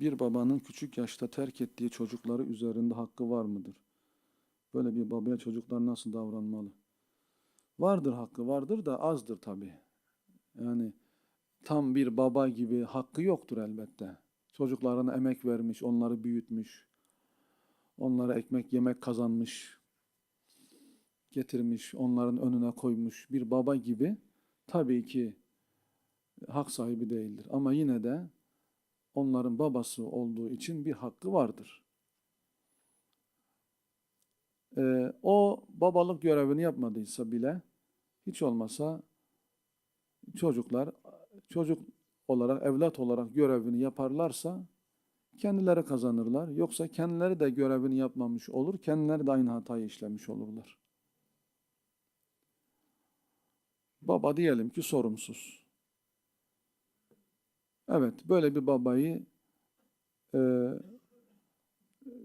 Bir babanın küçük yaşta terk ettiği çocukları üzerinde hakkı var mıdır? Böyle bir babaya çocuklar nasıl davranmalı? Vardır hakkı, vardır da azdır tabii. Yani tam bir baba gibi hakkı yoktur elbette. Çocuklarına emek vermiş, onları büyütmüş, onlara ekmek yemek kazanmış, getirmiş, onların önüne koymuş bir baba gibi tabii ki hak sahibi değildir. Ama yine de onların babası olduğu için bir hakkı vardır. Ee, o babalık görevini yapmadıysa bile hiç olmasa çocuklar çocuk olarak, evlat olarak görevini yaparlarsa kendileri kazanırlar. Yoksa kendileri de görevini yapmamış olur, kendileri de aynı hatayı işlemiş olurlar. Baba diyelim ki sorumsuz. Evet, böyle bir babayı e,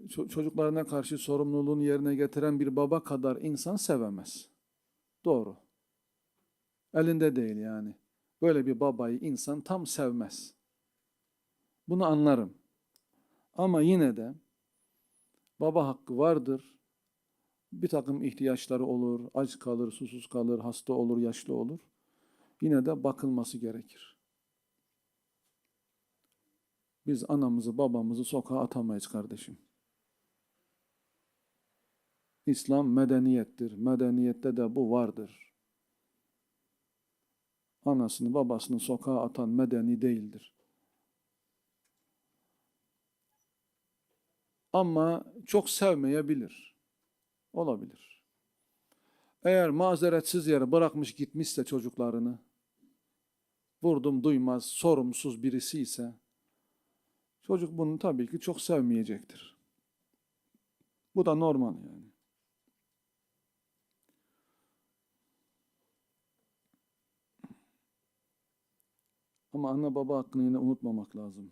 ço- çocuklarına karşı sorumluluğunu yerine getiren bir baba kadar insan sevemez. Doğru. Elinde değil yani. Böyle bir babayı insan tam sevmez. Bunu anlarım. Ama yine de baba hakkı vardır. Bir takım ihtiyaçları olur, aç kalır, susuz kalır, hasta olur, yaşlı olur. Yine de bakılması gerekir. Biz anamızı, babamızı sokağa atamayız kardeşim. İslam medeniyettir. Medeniyette de bu vardır. Anasını, babasını sokağa atan medeni değildir. Ama çok sevmeyebilir. Olabilir. Eğer mazeretsiz yere bırakmış gitmişse çocuklarını, vurdum duymaz, sorumsuz birisi ise, çocuk bunu tabii ki çok sevmeyecektir. Bu da normal yani. Ama anne baba hakkını yine unutmamak lazım.